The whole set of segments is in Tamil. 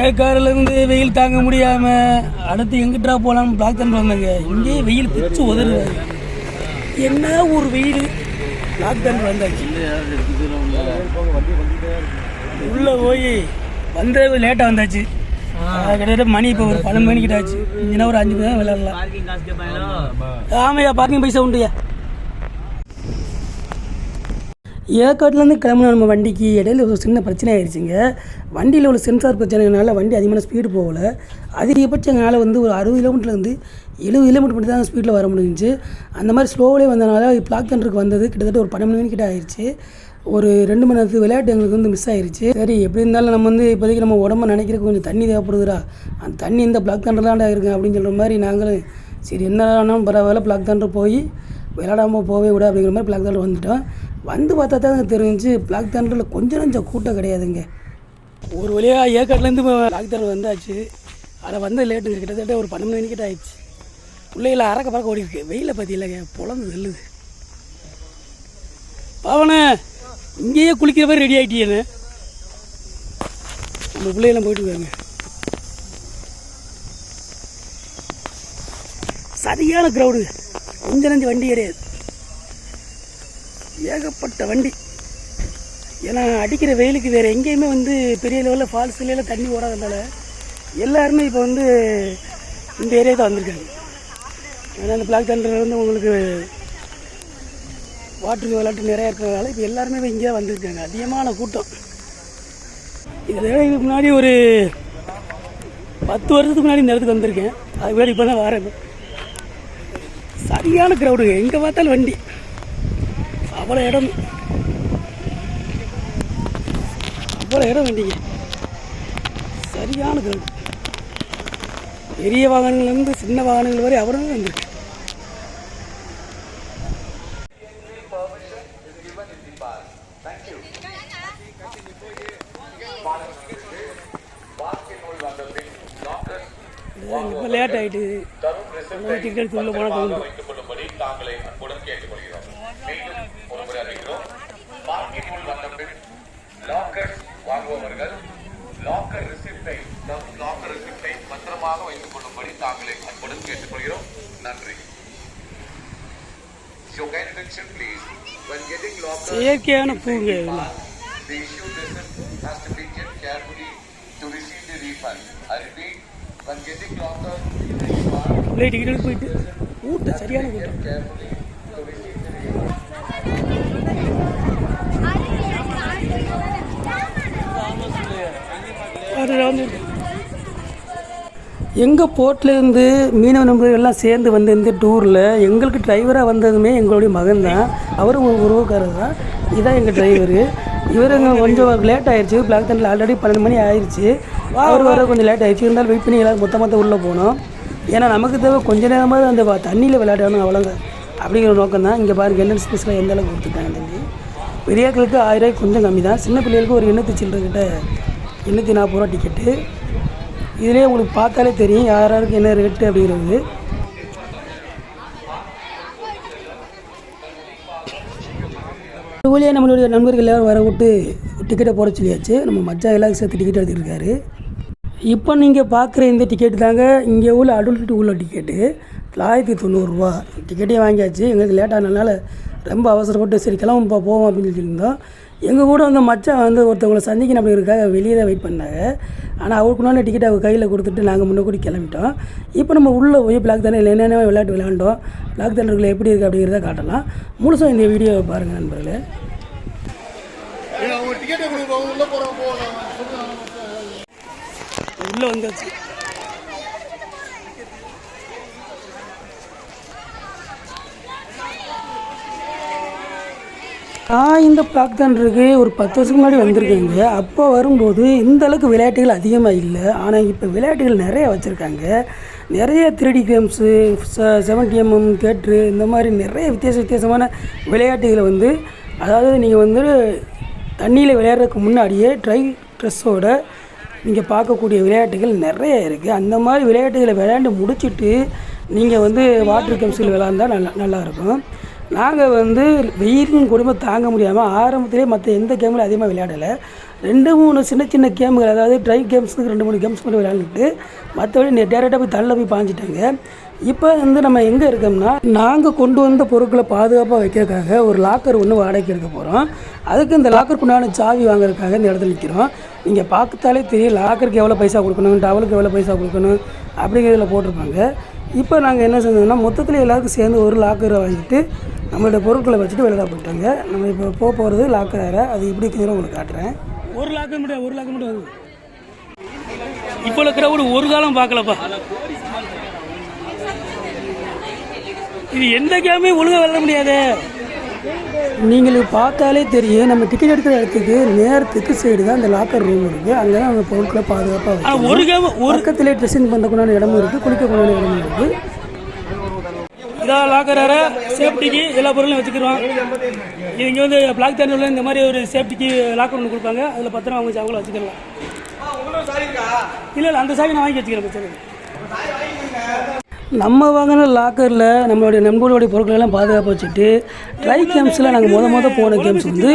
ஏற்காடுலேருந்து வெயில் தாங்க முடியாமல் அடுத்து எங்கிட்டா போகலாம்னு பிளாக் தண்டர் வந்தாங்க. இங்கேயே வெயில் பிச்சு உதறுது. என்ன ஒரு வெயில்? பிளாக் தண்டர் வந்தாச்சு. உள்ளே போய் வந்தது லேட்டாக வந்தாச்சு. கிட்டத்தட்ட மணி இப்போ ஒரு பன்னெண்டு மணிக்கிட்ட ஆச்சு இங்கே ஒரு அஞ்சு மணி விளாட்லாம் ஆமையா பார்க்கிங் பைசா உண்டுயா ஏற்காட்டிலேருந்து கிளம்புன நம்ம வண்டிக்கு இடையில ஒரு சின்ன பிரச்சனை ஆயிடுச்சுங்க. வண்டியில் உள்ள சென்சார் பிரச்சனைனால வண்டி அதிகமான ஸ்பீடு போகல. அதிகபட்சம் எங்களால் வந்து ஒரு அறுபது கிலோமீட்டர்லேருந்து எழுபது கிலோமீட்டர் மட்டும் தான் ஸ்பீடில் வர முடிஞ்சுச்சு. அந்த மாதிரி ஸ்லோவிலே வந்தனால பிளாக் தண்டருக்கு வந்தது கிட்டத்தட்ட ஒரு பன்னெண்டு மணி கிட்ட ஆயிடுச்சு. ஒரு ரெண்டு மணி நேரத்துக்கு விளையாட்டு எங்களுக்கு வந்து மிஸ் ஆயிடுச்சு. சரி எப்படி இருந்தாலும் நம்ம வந்து இப்போதைக்கு நம்ம உடம்ப நினைக்கிறதுக்கு கொஞ்சம் தண்ணி தேவைப்படுதுடா. அந்த தண்ணி இந்த பிளாக் தண்டர் தான் இருக்கு அப்படின்னு சொல்கிற மாதிரி நாங்களும் சரி என்ன ஆனாலும் பரவாயில்ல பிளாக் தண்டர் போய் விளையாடாமல் போகவே விட அப்படிங்கிற மாதிரி பிளாக் தண்டர் வந்துட்டோம். வந்து பார்த்தா தான் தெரிஞ்சு பிளாக் தண்டரில் கொஞ்சம் நஞ்சம் கூட்டம் கிடையாதுங்க. ஒரு வழியாக ஏற்காட்லேருந்து பிளாக் தண்டர் வந்தாச்சு. அதில் வந்த லேட்டுங்க கிட்டத்தட்ட ஒரு பன்னெண்டு மணி கிட்ட ஆயிடுச்சு. பிள்ளைகளை அறக்க பறக்க ஓடி இருக்கு. வெயில பற்றி இல்லைங்க பொழந்து வெல்லுது பாவனே இங்கேயே குளிக்கிற மாதிரி ரெடி ஆகிட்டீங்கன்னு நம்ம பிள்ளைகளாம் போயிட்டு இருக்காங்க. சரியான க்ரௌடு கொஞ்சம் நஞ்சு வண்டி கிடையாது ஏகப்பட்ட வண்டி. ஏன்னா அடிக்கிற வெயிலுக்கு வேறு எங்கேயுமே வந்து பெரிய லெவலில் ஃபால்ஸ்லாம் தண்ணி ஓடாதனால எல்லாருமே இப்போ வந்து இந்த ஏரியா தான் வந்திருக்காங்க. ஏன்னா இந்த பிளாக் தண்டர் வந்து உங்களுக்கு வாட்டர் விளையாட்டு நிறையா இருக்கிறதுனால இப்போ எல்லாருமே இப்போ இங்கே வந்திருக்காங்க. அதிகமான கூட்டம். இதில் இதுக்கு முன்னாடி ஒரு பத்து வருஷத்துக்கு முன்னாடி இந்த இடத்துக்கு வந்திருக்கேன். அது முன்னாடி இப்போ தான் வரேன். சரியான க்ரௌடுங்க எங்கே பார்த்தாலும் வண்டி. அவ்வளோ இடம் அவ்வளோ இடம் வண்டிங்க சரியான க்ரௌடு பெரிய வாகனங்கள்லேருந்து சின்ன வாகனங்கள் வரை அவரும் வந்திருக்கு. இப்போ லேட் ஆகிட்டு டிக்கெட் எடுத்து உள்ளே போனால் தோணும் அன்புடன் கேட்டுக்கொள்கிறோம் நன்றி Your kind attention please. When getting locker, செயற்கையான பூங்க இதெல்லாம் the issue receipt has to be kept carefully to receive the refund. I repeat, when getting locker, உள்ளே டிக்கெட் எடுத்து போயிட்டு கூட்டம் சரியான கூட்டம் carefully to receive the refund. அதில் வந்து எங்கள் போர்ட்லேருந்து மீனவ நண்பர்கள் எல்லாம் சேர்ந்து வந்த இந்த டூரில் எங்களுக்கு டிரைவராக வந்ததுமே எங்களுடைய மகன் தான். அவரும் ஒரு உறவுக்காரர் தான். இதான் எங்கள் டிரைவரு இவர் எங்க கொஞ்சம் லேட் ஆயிடுச்சு பிளாக் தண்டில் ஆல்ரெடி பன்னெண்டு மணி ஆயிடுச்சு அவர் வர கொஞ்சம் லேட் ஆயிடுச்சு இருந்தாலும் வெயிட் பண்ணி எல்லாரும் மொத்த மொத்தம் உள்ளே போனோம். ஏன்னா நமக்கு தேவை கொஞ்ச நேரமாவது அந்த தண்ணியில் விளையாடணும் அவ்வளோங்க அப்படிங்கிற நோக்கம் தான். இங்கே பாருங்க என்ட்ரன்ஸ் ஃபீஸ்லாம் எந்த அளவுக்கு கொடுத்துருக்காங்க தம்பி. பெரியக்களுக்கு ஆயிரம் கொஞ்சம் கம்மி தான். சின்ன பிள்ளைகளுக்கு ஒரு எண்ணூற்றி சில்லற கிட்ட எண்ணூற்றி நாற்பது ரூபா டிக்கெட்டு இதிலே உங்களுக்கு பார்த்தாலே தெரியும் யார் யாருக்கு என்ன ரேட்டு அப்படிங்கிறது. வழியாக நம்மளுடைய நண்பர்கள் எல்லாரும் வர விட்டு டிக்கெட்டை போட சொல்லியாச்சு. நம்ம மஜ்ஜா எல்லாரும் சேர்த்து டிக்கெட் எடுத்துருக்காரு இப்போ நீங்கள் பார்க்குற இந்த டிக்கெட்டு தாங்க இங்கே உள்ள அடல்ட்டு உள்ள டிக்கெட்டு தொள்ளாயிரத்தி தொண்ணூறுரூவா டிக்கெட்டே வாங்கியாச்சு. எங்களுக்கு லேட் ஆனதுனால ரொம்ப அவசரப்பட்டு சரி கிளம்புப்பா போவோம் அப்படின்னு சொல்லியிருந்தோம். எங்கள் கூட வந்து மச்சான் வந்து ஒருத்தவங்களை சந்திக்கணும் அப்படிங்கிறதுக்காக வெளியே தான் வெயிட் பண்ணாங்க. ஆனால் அவருக்குனால டிக்கெட் அவர் கையில் கொடுத்துட்டு நாங்கள் முன்னே கூட கிளம்பிட்டோம். இப்போ நம்ம உள்ளே போய் பிளாக் தண்டர் என்னென்ன விளையாட்டு விளையாண்டோம். பிளாக் தண்டருக்குள்ள எப்படி இருக்குது அப்படிங்கிறத காட்டலாம். முழுசாக இந்த வீடியோவை பாருங்கள் நண்பர்களே. உள்ளே வந்தாச்சு. நான் இந்த பிளாக் தண்டருக்கு ஒரு பத்து வருஷத்துக்கு முன்னாடி வந்திருக்கேங்க. அப்போ வரும்போது இந்த அளவுக்கு விளையாட்டுகள் அதிகமாக இல்லை. ஆனால் இப்போ விளையாட்டுகள் நிறைய வச்சுருக்காங்க. நிறைய three D games seventy MM theatre இந்த மாதிரி நிறைய வித்தியாச வித்தியாசமான விளையாட்டுகளை வந்து அதாவது நீங்கள் வந்து தண்ணியில் விளையாடுறதுக்கு முன்னாடியே ட்ரை ட்ரெஸ்ஸோட நீங்கள் பார்க்கக்கூடிய விளையாட்டுகள் நிறைய இருக்குது அந்த மாதிரி விளையாட்டுகளை விளையாண்டு முடிச்சுட்டு நீங்கள் வந்து வாட்டர் கேம்ஸில் விளாண்டால் நல்லா நல்லாயிருக்கும் நாங்கள் வந்து வெயிலின் குடும்பம் தாங்க முடியாமல் ஆரம்பத்திலே மற்ற எந்த கேமுலையும் அதிகமாக விளையாடலை. ரெண்டு மூணு சின்ன சின்ன கேமுகள் அதாவது ட்ரை கேம்ஸுக்கு ரெண்டு மூணு கேம்ஸ் மட்டும் விளையாண்டுட்டு மற்றபடி டேரெக்டாக போய் தள்ள போய் பாஞ்சிட்டாங்க. இப்போ வந்து நம்ம எங்கே இருக்கோம்னா நாங்கள் கொண்டு வந்த பொருட்களை பாதுகாப்பாக வைக்கிறதுக்காக ஒரு லாக்கர் ஒன்று வாடகைக்கு எடுக்க போகிறோம் அதுக்கு இந்த லாக்கருக்கு உண்டான சாவி வாங்குறதுக்காக இந்த இடத்துல நிற்கிறோம் நீங்கள் பார்த்தாலே தெரியும் லாக்கருக்கு எவ்வளோ பைசா கொடுக்கணும் டவலுக்கு எவ்வளோ பைசா கொடுக்கணும் அப்படிங்கிறதுல போட்டிருப்பாங்க. இப்போ நாங்கள் என்ன செஞ்சோம்னா மொத்தத்தில் எல்லாருக்கும் சேர்ந்து ஒரு லாக்கரை வாங்கிட்டு நம்மளோட பொருட்களை வச்சுட்டு வெளியில் போயிட்டாங்க. நம்ம இப்போ போக போகிறது லாக்கர் வேறு. அது எப்படி இருக்குதுன்னு உங்களுக்கு காட்டுறேன். ஒரு லாக்கர் மட்டும் ஒரு லாக்கர் மட்டும் இப்போ இருக்கிற ஒரு ஒரு காலம் பார்க்கலப்பா. இது எந்த கேமே ஒழுங்காக விளையாட முடியாது. நீங்கள் பார்த்தாலே தெரியும். நம்ம டிக்கெட் எடுக்கிற இடத்துக்கு நேரத்துக்கு சைடு தான் அந்த லாக்கர் ரூம் இருக்குது அங்கே தான் அந்த பொருட்களை பாதுகாப்பாக ஒரு கேம் ஒரு பக்கத்திலே ட்ரெஸ்ஸிங் பண்ணக்கூடாத இடமும் இருக்குது குளிக்கக்கூடாத இடமும் இருக்குது இதான் லாக்கர் சேஃப்டிக்கு எல்லா பொருளும் வச்சுக்கிறோம் இது இங்கே வந்து பிளாக் தண்ணியில் இந்த மாதிரி ஒரு சேஃப்டிக்கு லாக்கர் ஒன்று கொடுப்பாங்க. அதில் பத்திரம் அவங்க அவங்கள வச்சுக்கலாம் இல்லை இல்லை அந்த சாவி நான் வாங்கி வச்சுக்கிறேன் பிரச்சனை. நம்ம வாங்கின லாக்கரில் நம்மளுடைய நண்பர்களுடைய பொருட்களெல்லாம் பாதுகாப்பு வச்சுட்டு ட்ரை கேம்ஸில் நாங்கள் முத முத போன கேம்ஸ் வந்து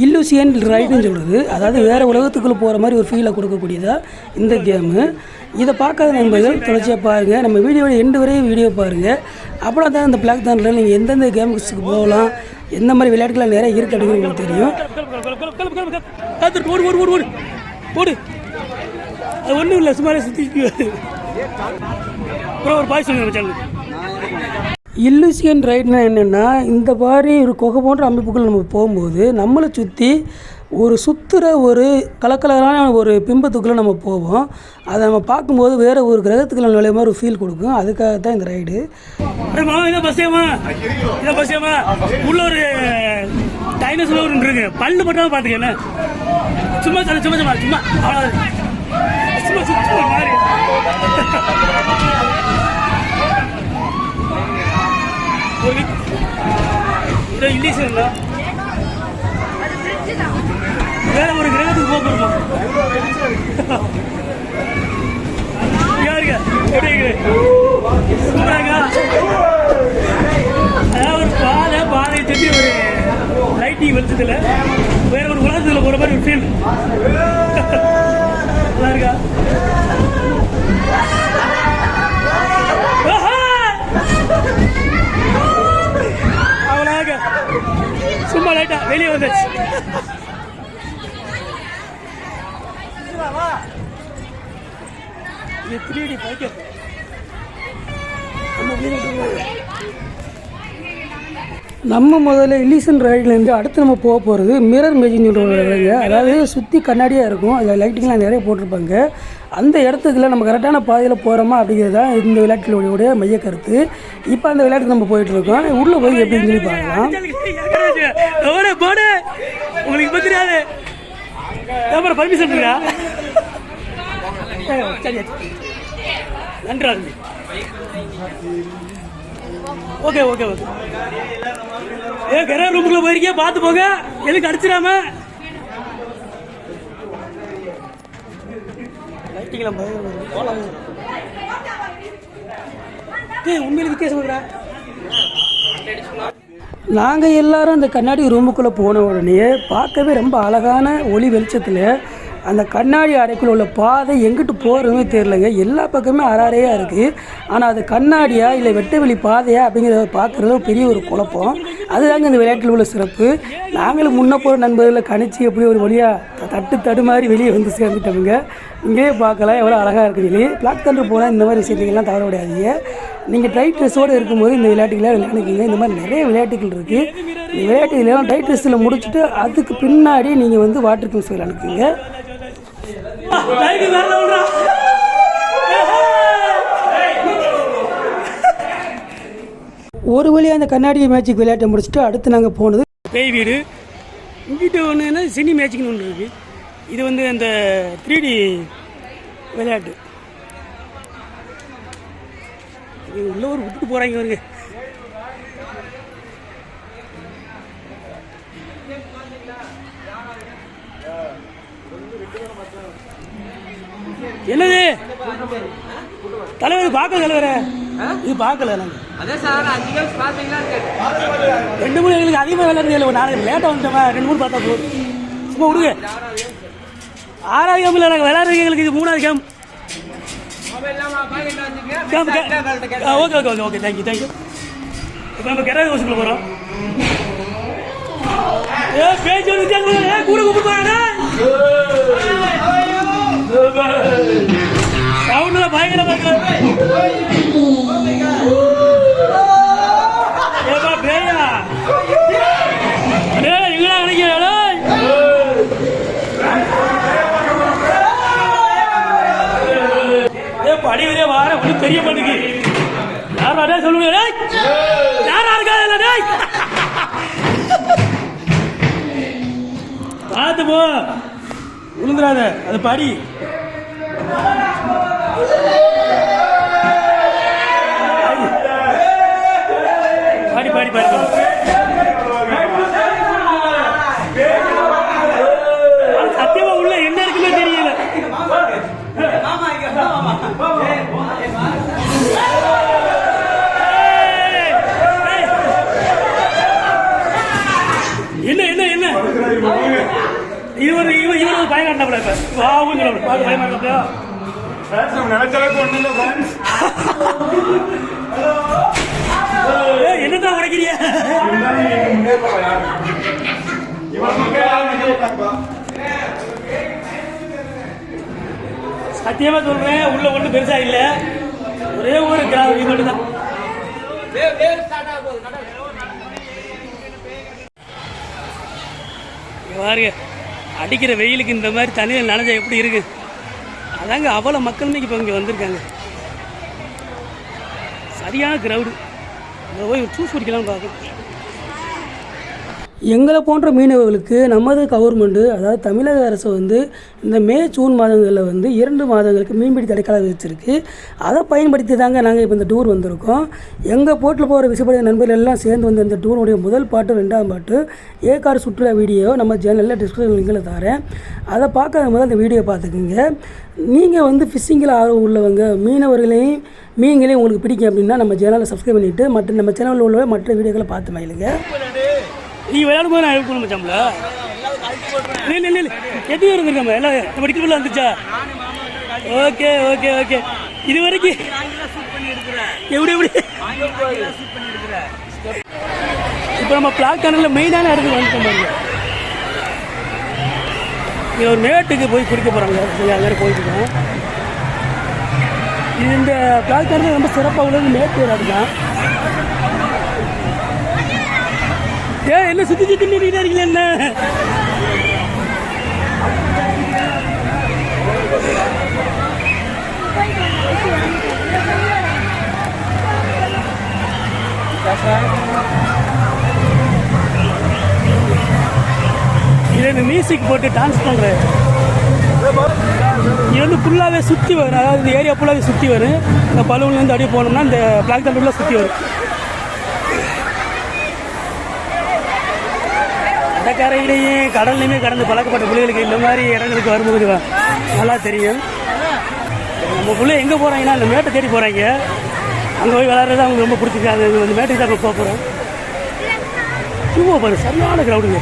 இல்லுசியன் ரைடுன்னு சொல்கிறது அதாவது வேறு உலகத்துக்குள்ளே போகிற மாதிரி ஒரு ஃபீலை கொடுக்கக்கூடியதாக இந்த கேமு இதை பார்க்காத நண்பர்கள் தொடர்ச்சியாக பாருங்கள் நம்ம வீடியோட எண்டு வரையும் வீடியோ பாருங்கள் அப்புறம் தான் இந்த பிளாக் தாண்டில் நீங்கள் எந்தெந்த கேம்ஸுக்கு போகலாம் எந்த மாதிரி விளையாட்டுகள் நிறைய இருக்குது அப்படிங்கிறது உங்களுக்கு தெரியும். அது ஒன்றும் இல்லை சும்மா சுற்றி அப்புறம் ஒரு பாய் சொல்லுங்க சேனல் இல்லுசியன் ரைட்னா என்னென்னா இந்த மாதிரி ஒரு குகை போன்ற அமைப்புகள் நம்ம போகும்போது நம்மளை சுற்றி ஒரு சுற்றுற ஒரு கலக்கலரான ஒரு பிம்பத்துக்குள்ளே நம்ம போவோம் அதை நம்ம பார்க்கும்போது வேறு ஒரு கிரகத்துக்குள்ள நுழைய மாதிரி ஒரு ஃபீல் கொடுக்கும் அதுக்காக தான் இந்த ரைடு மாமா இதான் பஸ் ஏமா இதான் பஸ் ஏமா உள்ள ஒரு டைனோசர் ஒன்று இருக்கு பல்லு மட்டும் பார்த்துக்கல சும்மா சும்மா சும்மா சும்மா அவ்வளோ சும்மா சும்மா மாதிரி ஒரு இதோ இங்கிலீஷ் இருந்தா வேற ஒரு கிரகத்துக்கு போக போகிறோம் யாருங்க எப்படி இருக்கு? சூப்பராங்க அதாவது ஒரு பாதை பாதையை தட்டி ஒரு லைட்டிங் வெளிச்சத்தில். வேற ஒரு உலகத்தில் போகிற மாதிரி ஒரு ஃபீல் நல்லா இருக்கா? லைட்டா வெளியே வந்துச்சு இது த்ரீ டி பைக்கர் நம்ம நம்ம முதல்ல இல்லீசன் ரைட்லேருந்து அடுத்து நம்ம போக போகிறது மிரர் மேஜிங் சொல்கிற ஒரு இடங்க அதாவது சுற்றி கண்ணாடியாக இருக்கும். அதில் லைட்டிங்லாம் நிறைய போட்டிருப்பாங்க. அந்த இடத்துக்குல நம்ம கரெக்டான பாதையில் போகிறோமா அப்படிங்கிறது தான் இந்த விளையாட்டுடைய மைய கருத்து. இப்போ அந்த விளையாட்டுக்கு நம்ம போயிட்டுருக்கோம் உள்ளே போய் எப்படின்னு சொல்லி பார்க்கலாம். உங்களுக்கு இப்போ தெரியாது. பர்மிஷன் நன்றா ஓகே ஓகே ஓகே. ஏ கரா ரூமுக்குள்ள போயிருக்கே பார்த்து போங்க. எதுக்கு அடிச்சிடாம? லைட்டிங்லாம். போலாம். டேய் உண்மையில வித்தியாசம் நாங்கள் எல்லாரும் அந்த கண்ணாடி ரூமுக்குள்ளே போன உடனே பார்க்கவே ரொம்ப அழகான ஒளி வெளிச்சத்தில் அந்த கண்ணாடி அறைக்குள்ள உள்ள பாதை எங்கிட்டு போகிறதுமே தெரிலங்க எல்லா பக்கமே அறாறையாக இருக்குது ஆனால் அது கண்ணாடியா இல்லை வெட்டவெளி பாதையா அப்படிங்கிறத பார்க்குறது பெரிய ஒரு குழப்பம். அதுதாங்க இந்த விளையாட்டில் உள்ள சிறப்பு. நாங்களும் முன்ன போகிற நண்பர்களை கணிச்சு எப்படி ஒரு வழியாக தட்டு தடுமாறி வெளியே வந்து சேர்ந்துட்டோமுங்க. இங்கேயே பார்க்கலாம். எவ்வளோ அழகாக இருக்குது பிளாக் தண்டர் போனால் இந்த மாதிரி விஷயத்துக்கெல்லாம் தவற விடாதீங்க. நீங்கள் டைட் ட்ரெஸ்ஸோடு இருக்கும்போது இந்த விளையாட்டுகளை விளையாடுங்க இந்த மாதிரி நிறைய விளையாட்டுகள் இருக்குது இந்த விளையாட்டுகளெல்லாம் டைட் ட்ரெஸ்ஸில் முடிச்சுட்டு அதுக்கு பின்னாடி நீங்கள் வந்து வாட்டர் கேம்ஸ் விளையாடுங்க ஒரு வழியாக அந்த கண்ணாடி மேட்சுக்கு விளையாட்டை முடிச்சுட்டு அடுத்து நாங்கள் போனது. பேய் வீடு. இங்கிட்ட ஒன்று என்ன? சினி மேட்சிக்னு ஒன்று இருக்குது இது வந்து அந்த த்ரீ டி விளையாட்டு. உள்ள ஒரு விட்டுட்டு போகிறாங்க வருங்க என்னது? தலைவர் பார்க்க தலைவரே. இது பார்க்கல கேட்டேன். ரெண்டு மூணு எங்களுக்கு அதிகமாக இல்லை ஒரு நாளைக்கு லேட்டாக வந்துட்டோமா. ரெண்டு மூணு பார்த்தா போதும். சும்மா விடுங்க. ஆறாவது கேம் இல்லை நாங்கள் விளையாடுறது எங்களுக்கு. இது மூணாவது game okay okay okay okay thank you thank you இப்போ நம்ம கெராக ஹவுஸுக்குள்ள போகிறோம் ஏ பேச்சு கூட கூப்பிட்டு சவுண்ட்ல பயங்கரமா ஏமா ஏப்பா பேயா? அடே எங்கடா நினைக்கிறா ஏ படிவிலே வார ஒன்றும் தெரிய மாட்டேங்குது. யாரா சொல்லுங்க டேய் யாரா இருக்கா இல்ல டேய் பார்த்து போ. விழுந்துடாத அது படி. பாடி பாடி பாடி. பயம் காட்டினாப்ல இப்ப. வாவும் சொல்ல என்னதான் உடைக்கிறிய சத்தியமா சொல்றேன் உள்ள ஒண்ணு பெருசா இல்ல. ஒரே ஒரு கிராமம் இது மட்டும் தான் வேவ் வேவ் ஸ்டார்ட் ஆக போகுது கடல் பாருங்க. அடிக்கிற வெயிலுக்கு இந்த மாதிரி தண்ணியில் நனைஞ்சா எப்படி இருக்கு? அதாங்க அவ்வளோ மக்கள் இன்னைக்கு இப்போ இங்கே வந்திருக்காங்க. சரியான க்ரௌடு இங்கே போய் சூஸ் குடிக்கலாம்னு பார்க்கணும் எங்களை போன்ற மீனவர்களுக்கு நமது கவர்மெண்ட்டு அதாவது தமிழக அரசு வந்து இந்த மே ஜூன் மாதங்களில் வந்து இரண்டு மாதங்களுக்கு மீன்பிடி தடைக்காலம் வச்சுருக்கு அதை பயன்படுத்தி தாங்க நாங்கள் இப்போ இந்த டூர் வந்திருக்கோம். எங்கள் போட்டில் போகிற விசைப்படைய நண்பர்கள் எல்லாம் சேர்ந்து வந்து இந்த டூருடைய முதல் பாட்டு ரெண்டாம் பாட்டு ஏற்காடு சுற்றுலா வீடியோ நம்ம சேனலில் டிஸ்கிரிப்ஷன் லிங்கில் தரேன். அதை பார்க்காத முதல்ல அந்த வீடியோ பார்த்துக்குங்க. நீங்கள் வந்து ஃபிஷ்ஷிங்கில் ஆர்வம் உள்ளவங்க மீனவர்களையும் மீன்களையும் உங்களுக்கு பிடிக்கும் அப்படின்னா நம்ம சேனலை சப்ஸ்கிரைப் பண்ணிவிட்டு மற்ற நம்ம சேனலில் உள்ள மற்ற வீடியோக்களை பார்த்து மயிலுங்க நீ விளையாடும் போது நான் ஹெல்ப் பண்ண மச்சாம்ல இல்லை இல்லை இல்லை எத்தனை பேர் நம்ம எல்லாம் நம்ம டிக்கெட் வந்துச்சா ஓகே ஓகே ஓகே இது வரைக்கும் எப்படி எப்படி? இப்போ நம்ம பிளாக் கனலில் மெயினான இடத்துக்கு வந்துட்டோம் பாருங்க. இது ஒரு மேட்டுக்கு போய் குடிக்க போகிறாங்க எல்லாரும் போயிட்டு இருக்கோம். இது இந்த பிளாக் கனலில் ரொம்ப சிறப்பாக உள்ளது மேட்டு ஒரு ஏன் என்ன சுத்தி சுத்தி நின்றுட்டு இருக்கீங்க என்ன? மியூசிக் போட்டு டான்ஸ் பண்ணுறேன் இது வந்து ஃபுல்லாகவே சுற்றி வரும். அதாவது இந்த ஏரியா ஃபுல்லாகவே சுற்றி வரும். இந்த பலூன்லேருந்து அப்படியே போனோம்னா இந்த பிளாக் தண்டர்லாம் சுற்றி வரும். கடற்கரையிலேயே கடல்லையுமே கடந்து பழக்கப்பட்ட பிள்ளைகளுக்கு இந்த மாதிரி இடங்களுக்கு வரும்போது நல்லா தெரியும். நம்ம பிள்ளை எங்கே போகிறாங்கன்னா அந்த மேட்டை தேடி போகிறாங்க அங்கே போய் விளாட்றது அவங்களுக்கு ரொம்ப பிடிச்சிருக்கு அது அந்த மேட்டுக்கு தான் போக போகிறோம் சும்மா பாரு சரியான கிரௌடுங்க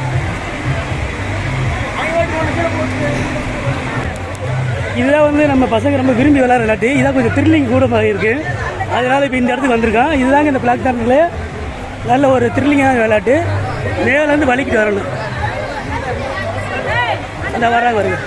இதுதான் வந்து நம்ம பசங்க ரொம்ப விரும்பி விளாட்ற விளையாட்டு. இதான் கொஞ்சம் த்ரில்லிங் கூட மாதிரி இருக்கு. அதனால இப்போ இந்த இடத்துக்கு வந்திருக்கான். இதுதாங்க இந்த பிளாக் தாண்டில் நல்ல ஒரு த்ரில்லிங்கான விளையாட்டு. மேலேருந்து வலிக்கிட்டு வரணும். அந்த வராங்க வருங்க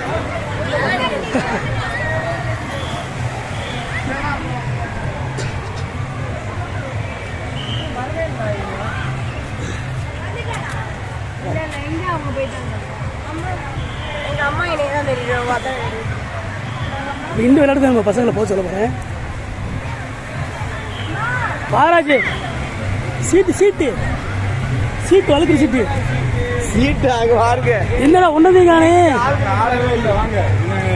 இந்த விளையாட்டு நம்ம பசங்களை போக சொல்ல போகிறேன் பாராஜி சீட்டு சீட்டு. சீட்டு வழுக்கிற சீட்டு. சீட்டு அங்க பாருங்க. என்னடா ஒன்றதையும் காணே? ஆளவே இல்ல. வாங்க.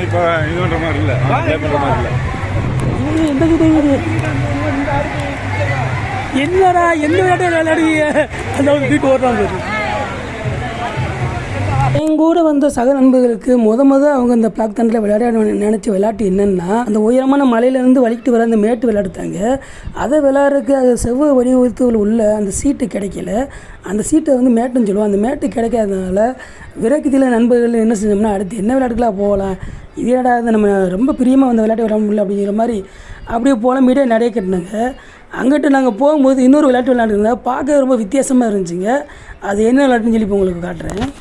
இப்ப இது பண்ற மாதிரி இல்ல. ப்ளே பண்ற மாதிரி இல்ல. எந்த சீட்டு இது என்னடா எந்த விளையாட்டு விளையாடுவீங்க அந்த ஒரு சீட்டு ஓடுறாங்க. என் கூட வந்த சக நண்பர்களுக்கு முத முத அவங்க இந்த பிளாக் தண்டில் விளையாட நினச்ச விளையாட்டு என்னென்னா அந்த உயரமான மலையிலேருந்து வலிக்கிட்டு வர அந்த மேட்டு விளையாடுத்தாங்க. அதை விளையாடுறதுக்கு அது செவ்வ வடிவத்தில் உள்ள அந்த சீட்டு கிடைக்கல. அந்த சீட்டை வந்து மேட்டுன்னு சொல்லுவோம். அந்த மேட்டு கிடைக்காதனால விரக்கத்தில் நண்பர்கள் என்ன செஞ்சோம்னா அடுத்து என்ன விளையாட்டுக்கெலாம் போகலாம்? இது என்னடா நம்ம ரொம்ப பிரியமாக வந்து விளையாட்டு விளையாட முடியல அப்படிங்கிற மாதிரி அப்படியே புலம்பிட்டே நிறைய கட்டினாங்க அங்கிட்டு நாங்கள் போகும்போது இன்னொரு விளையாட்டு விளையாண்டுருந்தா பார்க்க ரொம்ப வித்தியாசமாக இருந்துச்சுங்க. அது என்ன விளையாட்டுன்னு சொல்லி இப்போ உங்களுக்கு காட்டுறேன்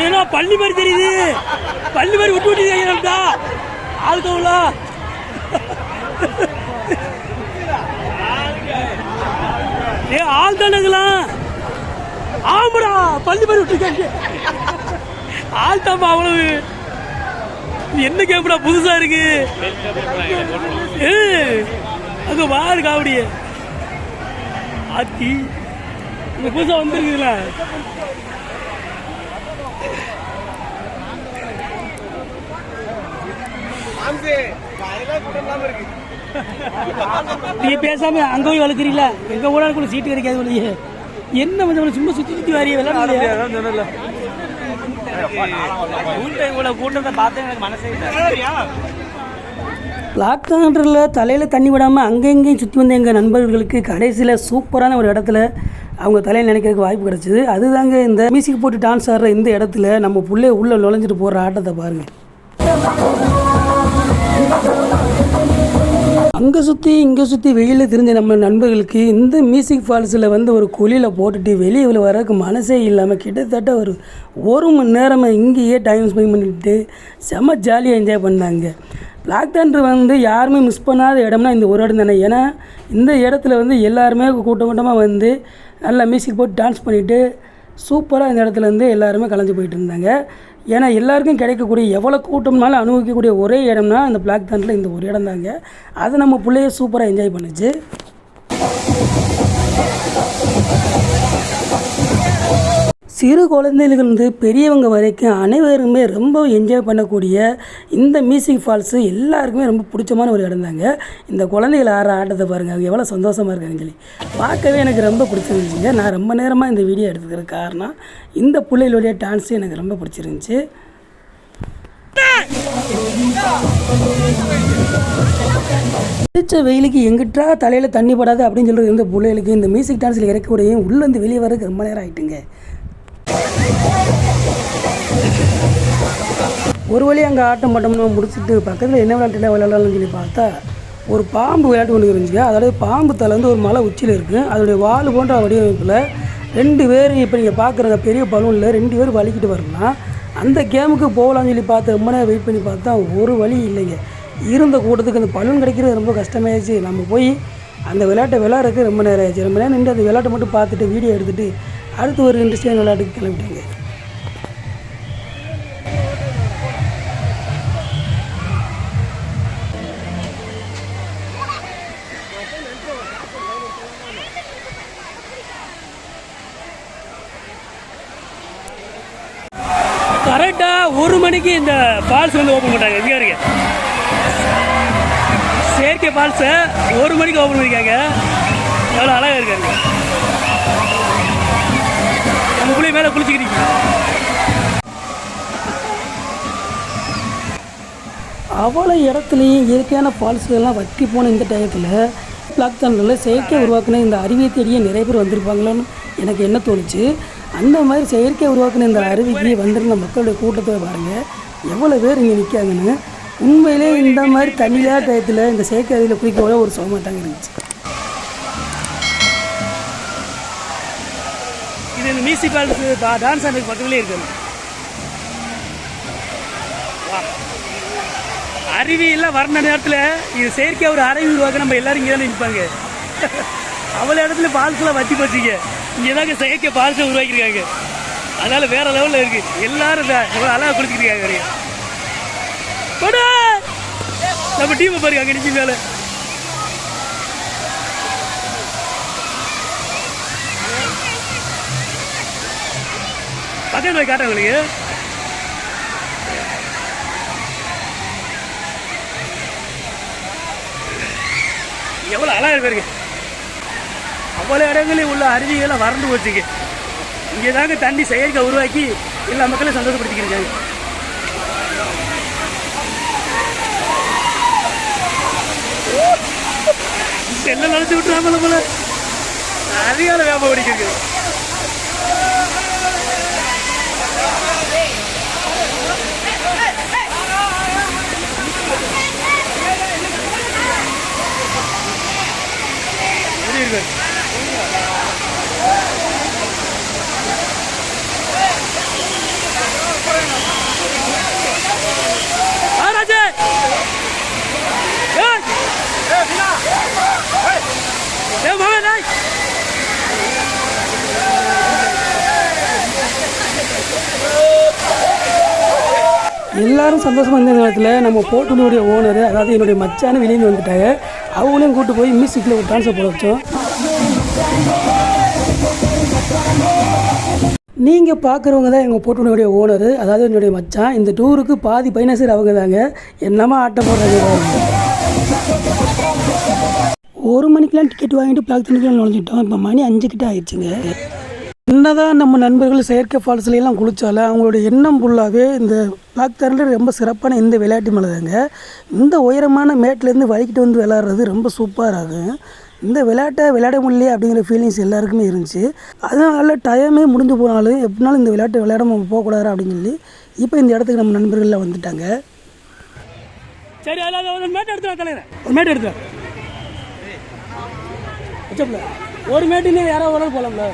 ஏன்னா பள்ளி மாதிரி தெரியுது பள்ளி மாதிரி விட்டு விட்டு ஆள் தோலா ஏ ஆள் தானுங்களா ஆமாடா பள்ளி மாதிரி விட்டுருக்காங்க. ஆள் தாப்பா அவ்வளவு என்ன கேப்படா புதுசா இருக்கு. ஏ, அங்க பாரு காவடிய. ஆத்தி இந்த புதுசா வந்துருக்குதுல. நீ பேசாம அங்க போய் வளர்க்குறீங்களா எங்க கூட சீட்டு கிடைக்காது வழியே என்ன இவ்வளவு சும்மா சுத்தி சுத்தி வாரிய விளையாட பிளாக் கவுண்டரில் தலையில் தண்ணி விடாமல் அங்கே இங்கேயும் சுற்றி வந்த எங்கள் நண்பர்களுக்கு கடைசியில் சூப்பரான ஒரு இடத்துல அவங்க தலையில் நினைக்கிறதுக்கு வாய்ப்பு கிடச்சிது. அதுதாங்க இந்த மியூசிக் போட்டு டான்ஸ் ஆடுற இந்த இடத்துல நம்ம புள்ளைய உள்ளே நுழைஞ்சிட்டு போகிற ஆட்டத்தை பாருங்கள் அங்கே சுற்றி இங்கே சுற்றி வெயிலில் தெரிஞ்ச நம்ம நண்பர்களுக்கு இந்த மியூசிக் ஃபால்ஸில் வந்து ஒரு குழியில் போட்டுட்டு வெளியே வரக்கு மனசே இல்லாமல் கிட்டத்தட்ட ஒரு ஒரு மணி நேரமாக இங்கேயே டைம் ஸ்பெண்ட் பண்ணிட்டு செம்ம ஜாலியாக என்ஜாய் பண்ணாங்க. பிளாக் தண்டர் வந்து யாருமே மிஸ் பண்ணாத இடம்னா இந்த ஒரு இடம் தானே. ஏன்னா இந்த இடத்துல வந்து எல்லாருமே கூட்டம் கூட்டமாக வந்து நல்லா மியூசிக் போட்டு டான்ஸ் பண்ணிவிட்டு சூப்பராக இந்த இடத்துல வந்து எல்லாருமே கலைஞ்சு போயிட்டு இருந்தாங்க. ஏன்னா எல்லாருக்கும் கிடைக்கக்கூடிய எவ்வளோ கூட்டம்னாலும் அனுபவிக்கக்கூடிய ஒரே இடம்னா அந்த பிளாக் தண்டில் இந்த ஒரு இடம் தாங்க அதை நம்ம பிள்ளைய சூப்பராக என்ஜாய் பண்ணுச்சு. சிறு குழந்தைகளிலிருந்து பெரியவங்க வரைக்கும் அனைவருமே ரொம்ப என்ஜாய் பண்ணக்கூடிய இந்த மியூசிக் ஃபால்ஸு எல்லாருக்குமே ரொம்ப பிடிச்சமான ஒரு இடம் தாங்க. இந்த குழந்தைகள் ஆற ஆட்டத்தை பாருங்கள் அது எவ்வளோ சந்தோஷமாக இருக்காங்கன்னு சொல்லி. பார்க்கவே எனக்கு ரொம்ப பிடிச்சிருந்துச்சிங்க. நான் ரொம்ப நேரமாக இந்த வீடியோ எடுத்துக்கிற காரணம் இந்த பிள்ளைகளுடைய டான்ஸு எனக்கு ரொம்ப பிடிச்சிருந்துச்சி. பிடிச்ச வெயிலுக்கு எங்கிட்டா தலையில் தண்ணி படாது அப்படின்னு சொல்கிறது இந்த பிள்ளைகளுக்கு இந்த மியூசிக் டான்ஸில் இறக்கக்கூடிய உள்ளேருந்து வெளியே வரதுக்கு ரொம்ப நேரம் ஆகிட்டுங்க ஒரு வழி அங்கே ஆட்டம் பாட்டம்னு முடிச்சுட்டு பக்கத்தில் என்ன விளையாட்டுல விளையாடலாம்னு சொல்லி பார்த்தா ஒரு பாம்பு விளையாட்டு ஒன்று இருந்துச்சு. அதாவது பாம்பு தலை வந்து ஒரு மலை உச்சியில் இருக்குது அதோடைய வால் போன்ற வடிவமைப்பில் ரெண்டு பேர் இப்போ நீங்கள் பார்க்குற பெரிய பலூனில் ரெண்டு பேர் வலிக்கிட்டு வரலாம். அந்த கேமுக்கு போகலான்னு சொல்லி பார்த்து ரொம்ப நேரம் வெயிட் பண்ணி பார்த்தா ஒரு வழி இல்லைங்க. இருந்த கூட்டத்துக்கு அந்த பலூன் கிடைக்கிறது ரொம்ப கஷ்டமாயிடுச்சு நம்ம போய் அந்த விளையாட்டை விளையாடுறதுக்கு ரொம்ப நேரம் ஆயிடுச்சு ரொம்ப நேரம் நின்று அந்த விளையாட்டை மட்டும் பார்த்துட்டு வீடியோ எடுத்துகிட்டு அடுத்து ஒரு இன்ட்ரெஸ்டிங் விளையாட்டுக்கு கிளம்பிட்டாங்க. கரெக்டாக ஒரு மணிக்கு இந்த ஃபால்ஸ் வந்து ஓப்பன் பண்ணுறாங்க இங்கே இருக்கு செயற்கை ஃபால்ஸை ஒரு மணிக்கு ஓப்பன் பண்ணியிருக்காங்க எவ்வளோ அழகாக இருக்காங்க. போய் மேலே குளிச்சுக்கிறீங்க அவ்வளோ இடத்துலையும் இயற்கையான ஃபால்ஸ்லாம் வற்றி போன இந்த டயத்தில் பிளாக் தண்டரில் செயற்கை உருவாக்கின இந்த அருவியை தேடியே நிறைய பேர் வந்திருப்பாங்களோன்னு எனக்கு என்ன தோணுச்சு? அந்த மாதிரி செயற்கை உருவாக்கின இந்த அருவிக்கு வந்திருந்த மக்களுடைய கூட்டத்தை பாருங்கள் எவ்வளோ பேர் இங்கே நிற்காங்கன்னு உண்மையிலே இந்த மாதிரி தனியாக டயத்தில் இந்த செயற்கை அருவியில் குளிக்க ஒரு சுகமாக தாங்க இருந்துச்சு. இது இந்த மியூசிக் ஃபால்ஸ் டான்ஸ் ஆடுறதுக்கு பக்கத்துலேயே இருக்குது அருவி எல்லாம் வர்ண நேரத்தில் இது செயற்கையாக ஒரு அருவி உருவாக்க நம்ம எல்லாரும் இங்கே தான் நிற்பாங்க அவ்வளோ இடத்துல ஃபால்ஸ்லாம் வத்தி போச்சுங்க. இங்கே தாங்க செயற்கை ஃபால்ஸை உருவாக்கியிருக்காங்க. அதனால் வேற லெவலில் இருக்குது எல்லாரும் இந்த எவ்வளோ அழகாக கொடுத்துருக்காங்க நம்ம டீமை பாருங்க அங்கே நிற்கும் மேலே அதே மாதிரி காட்டுறேன் உங்களுக்கு. எவ்வளோ அழகாக இருக்கு அவ்வளோ இடங்களில் உள்ள அருவிகளை வறண்டு போச்சுங்க. இங்கே தாங்க தண்ணி செயற்கை உருவாக்கி எல்லா மக்களையும் சந்தோஷப்படுத்திக்கிறாங்க செல்ல நினச்சி விட்டுறாமல போல அதிகால வேப்ப பிடிக்கிறது டேய்! எல்லாரும் சந்தோஷமா இருந்த நேரத்தில் நம்ம போட்டுனுடைய ஓனர் அதாவது என்னுடைய மச்சான வெளியே வந்துட்டாங்க அவங்களையும் கூட்டு போய் மியூசிக்கில் ஒரு டான்ஸை போட வச்சோம். நீங்கள் பார்க்குறவங்க தான் எங்கள் போட்டுடைய ஓனர் அதாவது என்னுடைய மச்சான். இந்த டூருக்கு பாதி பைனாசர் அவங்க தாங்க. என்னமா ஆட்டம் போடுறாங்க ஒரு மணிக்கெலாம் டிக்கெட் வாங்கிட்டு பிளாக் தண்ணிக்கெலாம் நுழைஞ்சிட்டோம் இப்போ மணி அஞ்சு கிட்ட ஆயிடுச்சுங்க. என்னதான் நம்ம நண்பர்கள் செயற்கை ஃபால்ஸ்லாம் குளித்தாலும் அவங்களோட அவங்களுடைய எண்ணம் ஃபுல்லாகவே இந்த பிளாக் தண்டர் ரொம்ப சிறப்பான இந்த விளையாட்டு மேலே தாங்க இந்த உயரமான மேட்லேருந்து வலிக்கிட்டு வந்து விளையாடுறது ரொம்ப சூப்பராக இருக்கும் இந்த விளையாட்டை விளையாட முடியலையே அப்படிங்கிற ஃபீலிங்ஸ் எல்லாருக்குமே இருந்துச்சு. அதனால டைமே முடிஞ்சு போனாலும் எப்படினாலும் இந்த விளையாட்டை விளையாடாம போகக்கூடாது அப்படின்னு சொல்லி இப்போ இந்த இடத்துக்கு நம்ம நண்பர்கள்லாம் வந்துட்டாங்க. சரி அதில் ஒரு மேட் எடுத்து தலைவர்? ஒரு மேட் ஒரு மேட்டு யாராவது ஒரு நாள் போகலாம்ல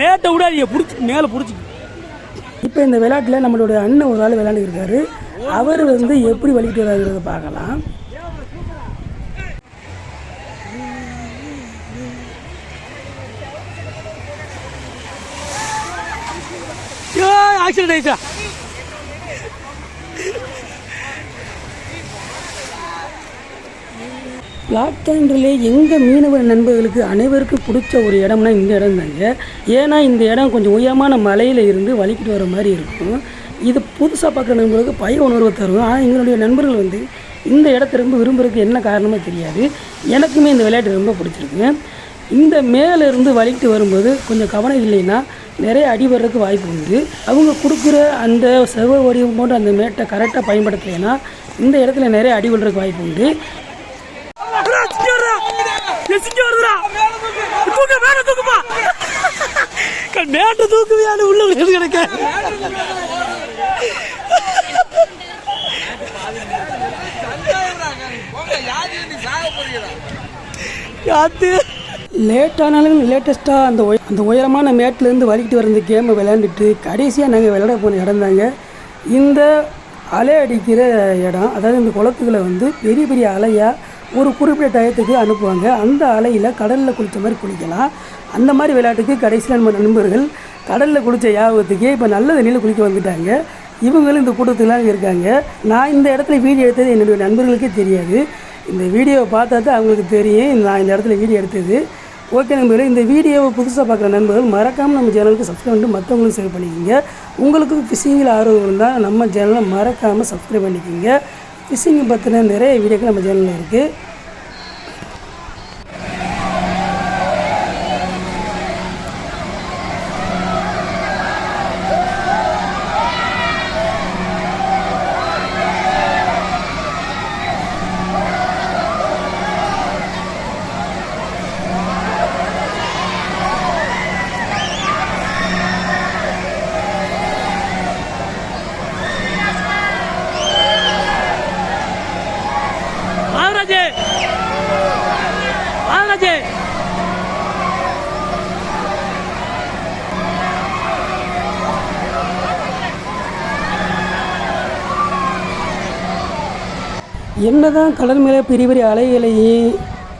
மேட்டை விடாதீங்க பிடிச்சி மேலே பிடிச்சி. இப்போ இந்த விளையாட்டில் நம்மளுடைய அண்ணன் ஒரு ஆள் விளையாண்டுருக்காரு. அவர் வந்து எப்படி வலிக்கிட்டு வராங்கிறத பார்க்கலாம். ஆக்சிடென்ட் ஆயிடுச்சா? பிளாக் தண்டரிலே எங்கள் மீனவ நண்பர்களுக்கு அனைவருக்கும் பிடிச்ச ஒரு இடம்னா இந்த இடம் தாங்க. ஏன்னா இந்த இடம் கொஞ்சம் உயரமான மலையில் இருந்து வலிக்கிட்டு வர மாதிரி இருக்கும். இது புதுசாக பார்க்குற நண்பர்களுக்கு பய உணர்வை தரும். ஆனால் எங்களுடைய நண்பர்கள் வந்து இந்த இடத்த ரொம்ப விரும்புறதுக்கு என்ன காரணமோ தெரியாது. எனக்குமே இந்த விளையாட்டு ரொம்ப பிடிச்சிருக்கு. இந்த மேலே இருந்து வலிக்கிட்டு வரும்போது கொஞ்சம் கவனம் இல்லைன்னா நிறைய அடி வர்றதுக்கு வாய்ப்பு உண்டு. அவங்க கொடுக்குற அந்த செவ வடிவம் போன்ற அந்த மேட்டை கரெக்டாக பயன்படுத்தலைன்னா இந்த இடத்துல நிறைய அடி வாய்ப்பு உண்டு. மேட்ட தூக்குவியால உள்ள விழுந்து கிடக்க காத்து லேட் ஆனாலும் லேட்டஸ்ட்டாக அந்த அந்த உயரமான மேட்லேருந்து வலிக்கிட்டு வர இந்த கேமை விளையாண்டுட்டு கடைசியாக நாங்கள் விளையாட போன இடம் தாங்க. இந்த அலை அடிக்கிற இடம் அதாவது இந்த குளத்துக்குள்ள வந்து பெரிய பெரிய அலையாக ஒரு குறிப்பிட்ட டயத்துக்கு அனுப்புவாங்க. அந்த அலையில் கடலில் குளித்த மாதிரி குளிக்கலாம். அந்த மாதிரி விளையாட்டுக்கு கடைசியில் நம்ம நண்பர்கள் கடலில் குளித்த யாபத்துக்கே இப்போ நல்ல தண்ணியில் குளிக்க வந்துட்டாங்க. இவங்களும் இந்த கூட்டத்துலாம் இருக்காங்க. நான் இந்த இடத்துல வீடியோ எடுத்தது என்னுடைய நண்பர்களுக்கே தெரியாது. இந்த வீடியோவை பார்த்தா தான் அவங்களுக்கு தெரியும். நான் இந்த இடத்துல வீடியோ எடுத்தது. ஓகே நண்பர்களே இந்த வீடியோவை புதுசாக பார்க்குற நண்பர்கள் மறக்காமல் நம்ம சேனலுக்கு சப்ஸ்கிரைப் பண்ணிட்டு மற்றவங்களும் சேவ் பண்ணிக்கோங்க. உங்களுக்கு ஃபிஷிங்கில் ஆர்வம் இருந்தால் நம்ம சேனலை மறக்காமல் சப்ஸ்கிரைப் பண்ணிக்கோங்க. ஃபிஷிங்கை பற்றின நிறைய வீடியோக்கள் நம்ம சேனலில் இருக்குது என்ன தான் கடல் மேலே பெரிய பெரிய அலைகளையும்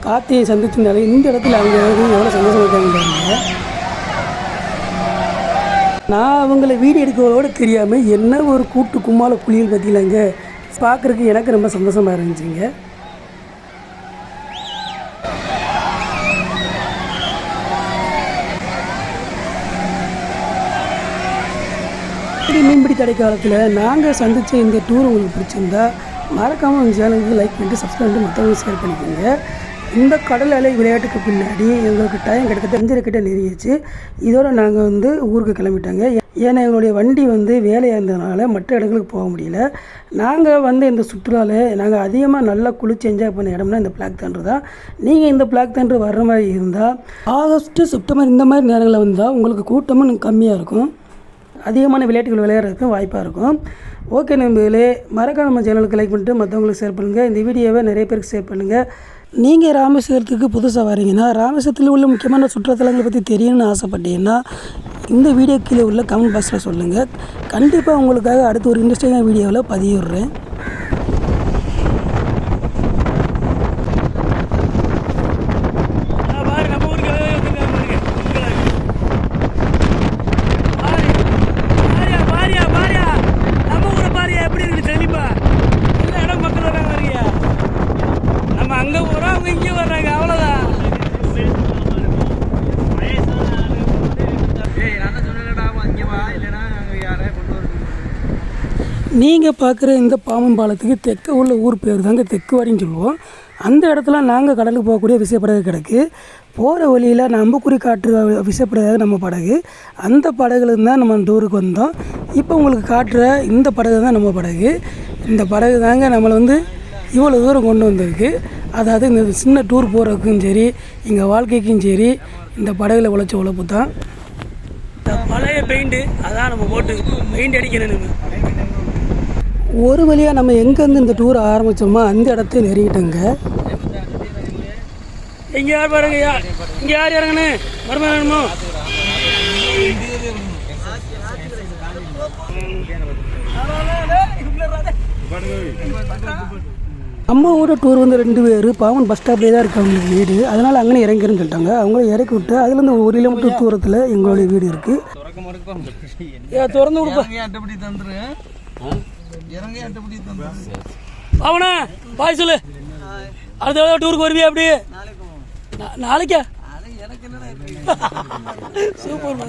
காற்றையும் சந்திச்சிருந்தாலும் இந்த இடத்துல அவங்க எவ்வளோ சந்தோஷம் இருக்காங்க நான் அவங்கள வீடு எடுக்கிறதோட தெரியாமல் என்ன ஒரு கூட்டு கும்மால குளியல் பற்றிலாங்க பார்க்குறதுக்கு எனக்கு ரொம்ப சந்தோஷமாக இருந்துச்சுங்க. மீன்பிடி தடை காலத்தில் நாங்கள் சந்தித்த இந்த டூர் உங்களுக்கு பிடிச்சிருந்தா மறக்காமல் உங்கள் சேனலுக்கு லைக் பண்ணிட்டு சப்ஸ்கிரைப் பண்ணிட்டு மற்றவங்க ஷேர் பண்ணிக்கோங்க. இந்த கடல் அலை விளையாட்டுக்கு பின்னாடி எங்களுக்கு டைம் கிட்டத்தட்ட அஞ்சரை கிட்ட நெருங்கிச்சு இதோட நாங்கள் வந்து ஊருக்கு கிளம்பிட்டாங்க. ஏன்னா எங்களுடைய வண்டி வந்து வேலையாக இருந்ததுனால மற்ற இடங்களுக்கு போக முடியல. நாங்கள் வந்து இந்த சுற்றுலாவில் நாங்கள் அதிகமாக நல்லா குளிச்சு என்ஜாய் பண்ண இடம்னா இந்த பிளாக் தண்டர் தான். நீங்கள் இந்த பிளாக் தண்டர் வர்ற மாதிரி இருந்தால் ஆகஸ்ட்டு செப்டம்பர் இந்த மாதிரி நேரங்களில் வந்தால் உங்களுக்கு கூட்டமும் கம்மியாக இருக்கும். அதிகமான விளையாட்டுகள் விளையாடுறதுக்கு வாய்ப்பாக இருக்கும். ஓகே நண்பர்களே மறக்காம நம்ம சேனலுக்கு லைக் பண்ணிட்டு மற்றவங்களுக்கு ஷேர் பண்ணுங்கள் இந்த வீடியோவை நிறைய பேருக்கு ஷேர் பண்ணுங்கள் நீங்கள் ராமேஸ்வரத்துக்கு புதுசாக வரீங்கன்னா ராமேஸ்வரத்தில் உள்ள முக்கியமான சுற்றுலாத்தலங்களை பற்றி தெரியணும்னு ஆசைப்பட்டீங்கன்னா இந்த வீடியோ கீழே உள்ள கமெண்ட் பாக்ஸில் சொல்லுங்கள் கண்டிப்பாக உங்களுக்காக அடுத்து ஒரு இன்ட்ரெஸ்டிங்கான வீடியோவில் பதிவிடுறேன் நம்ம அங்க போறோம் அவங்க இங்க வர்றாங்க அவ்வளவுதான் ஏய் நான் தான் சொன்னேன்டா இங்கே வா இல்லைன்னா நாங்கள் யாரையும் கொண்டு வரணும் நீங்கள் பார்க்குற இந்த பாம்பன் பாலத்துக்கு தெற்க உள்ள ஊர் பேர் தாங்க தெக்குவாடின்னு சொல்லுவோம். அந்த இடத்துல நாங்கள் கடலுக்கு போகக்கூடிய விசைப்படகு கிடக்கு. போகிற வழியில் நம்பக்குறி காற்று விசைப்படகு நம்ம படகு. அந்த படகுல தான் நம்ம டூருக்கு வந்தோம். இப்போ உங்களுக்கு காட்டுற இந்த படகு தான் நம்ம படகு. இந்த படகு தாங்க நம்மளை வந்து இவ்வளோ தூரம் கொண்டு வந்திருக்கு. அதாவது இந்த சின்ன டூர் போகிறதுக்கும் சரி எங்கள் வாழ்க்கைக்கும் சரி இந்த படகுல உழைச்ச உழைப்பு தான். இந்த பழைய பெயிண்ட்டு அதான் நம்ம போட்டு பெயிண்ட் அடிக்கணும் நம்ம. ஒரு வழியாக நம்ம எங்கேருந்து இந்த டூர் ஆரம்பித்தோமோ அந்த இடத்த நெருங்கிட்டோங்க. இங்க யார் பாருங்க இங்க யார் இறங்கணு மருமகனமோ நம்ம ஊரோட டூர் வந்து ரெண்டு பேர் பாவன் பஸ் ஸ்டாப்லேயே தான் இருக்கு அவங்களுக்கு வீடு. அதனால் அங்கே இறங்கிறேன்னு சொல்லிட்டாங்க. அவங்கள இறக்கி விட்டு அதுலேருந்து ஒரு கிலோமீட்டர் தூரத்தில் எங்களுடைய வீடு இருக்குது ஏ திறந்து கொடுப்பா. அவனா பாய் சொல்லு. அடுத்த தடவை டூருக்கு வருவியா அப்படி நாளைக்கா சூப்பர்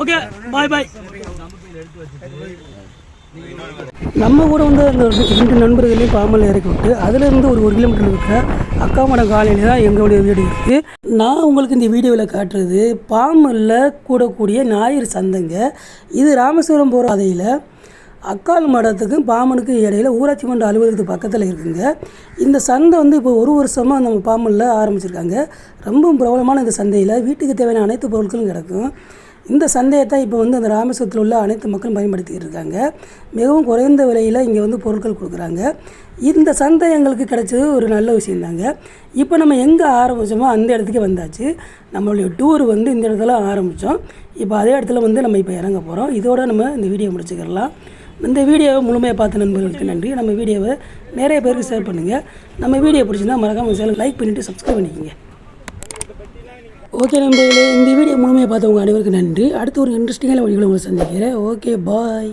ஓகே பாய் பாய். நம்ம கூட வந்து அந்த ரெண்டு நண்பர்களையும் பாம்பல் இறக்கி விட்டு அதுலேருந்து ஒரு ஒரு கிலோமீட்டர் இருக்கிற அக்காமடம் காலையில் தான் எங்களுடைய வீடு இருக்குது நான் உங்களுக்கு இந்த வீடியோவில் காட்டுறது பாம்பனில் கூடக்கூடிய ஞாயிறு சந்தைங்க. இது ராமேஸ்வரம் போகிற அதையில் அக்கால் மடத்துக்கும் பாம்பனுக்கும் இடையில ஊராட்சி மன்ற அலுவலகத்துக்கு பக்கத்தில் இருக்குங்க. இந்த சந்தை வந்து இப்போ ஒரு வருஷமாக நம்ம பாம்பனில் ஆரம்பிச்சிருக்காங்க. ரொம்ப பிரபலமான இந்த சந்தையில் வீட்டுக்கு தேவையான அனைத்து பொருட்களும் கிடக்கும். இந்த சந்தையை தான் இப்போ வந்து அந்த ராமேஸ்வரத்தில் உள்ள அனைத்து மக்களும் பயன்படுத்திக்கிட்டு இருக்காங்க. மிகவும் குறைந்த விலையில் இங்கே வந்து பொருட்கள் கொடுக்குறாங்க. இந்த சந்தை எங்களுக்கு கிடைச்சது ஒரு நல்ல விஷயந்தாங்க இப்போ நம்ம எங்கே ஆரம்பித்தோமோ அந்த இடத்துக்கு வந்தாச்சு. நம்மளுடைய டூர் வந்து இந்த இடத்துல ஆரம்பித்தோம் இப்போ அதே இடத்துல வந்து நம்ம இப்போ இறங்க போகிறோம் இதோட நம்ம இந்த வீடியோ முடிச்சுக்கலாம் இந்த வீடியோவை முழுமையாக பார்த்த நண்பர்களுக்கு நன்றி. நம்ம வீடியோவை நிறைய பேருக்கு ஷேர் பண்ணுங்கள் நம்ம வீடியோ பிடிச்சிருந்தால் மறக்காமல் சேனல் லைக் பண்ணிவிட்டு சப்ஸ்கிரைப் பண்ணிக்கோங்க. ஓகே நண்பர்களே இந்த வீடியோ முழுமையாக பார்த்தவங்க அனைவருக்கும் நன்றி. அடுத்து ஒரு இன்ட்ரெஸ்டிங்கான வழிகளை உங்களை சந்திக்கிறேன். Okay bye